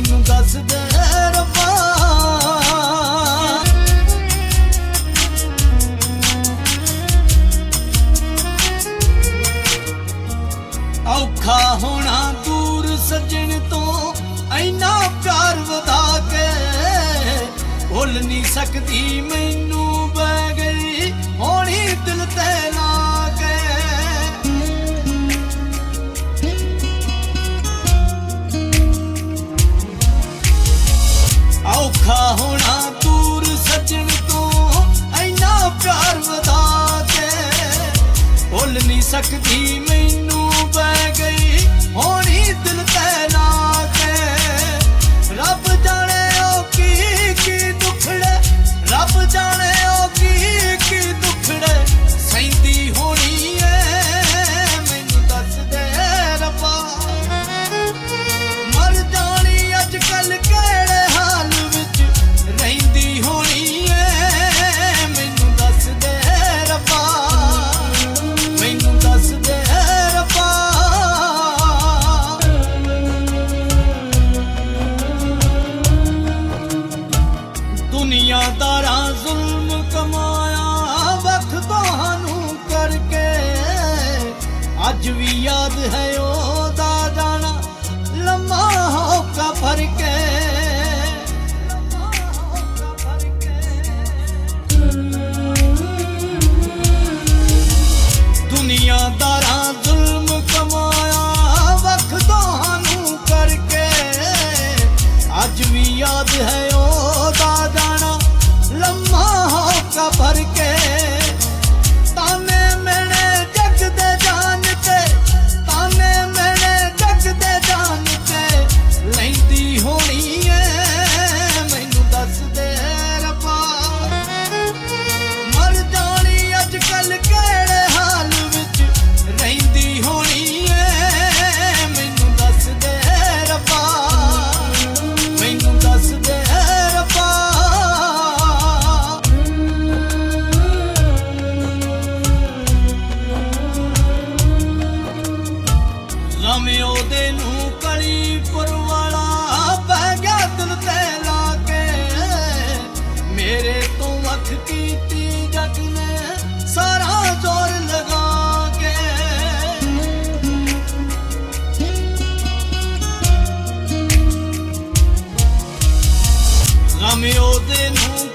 ਮੈਨੂੰ ਦੱਸ ਦੇ ਰੱਬਾ। ਔਖਾ ਹੋਣਾ ਦੂਰ ਸੱਜੇ ਹੋਣਾ ਦੂਰ ਸੱਜਣ ਤੋਂ ਐਨਾ ਪਿਆਰ ਵਧਾ ਕੇ। ਭੁੱਲ ਨਹੀਂ ਸਕਦੀ ਮੈਨੂੰ ਅੱਜ ਵੀ ਯਾਦ ਹੈ ਉਹ ਦਾ ਜਾਣਾ ਲੰਮਾ ਹੋਕਾ ਭਰ ਕੇ। ਦੁਨੀਆਦਾਰਾਂ ਜ਼ੁਲਮ ਕਮਾਇਆ ਵਖਦਾਂ ਨੂੰ ਕਰਕੇ। ਅੱਜ ਵੀ ਯਾਦ ਹੈ ਨਵੇਂ ਉਹਦੇ ਨੂੰ ਕਲੀਪੁਰ ਵਾਲਾ ਬਹਿ ਗਿਆ ਦਿਲ ਤੇ ਲਾ ਕੇ। ਮੇਰੇ ਤੋਂ ਵੱਖ ਕੀਤੀ ਜਗ ਨੇ ਸਾਰਾ ਜ਼ੋਰ ਲਗਾ ਕੇ। ਨਵੇਂ ਉਹਦੇ ਨੂੰ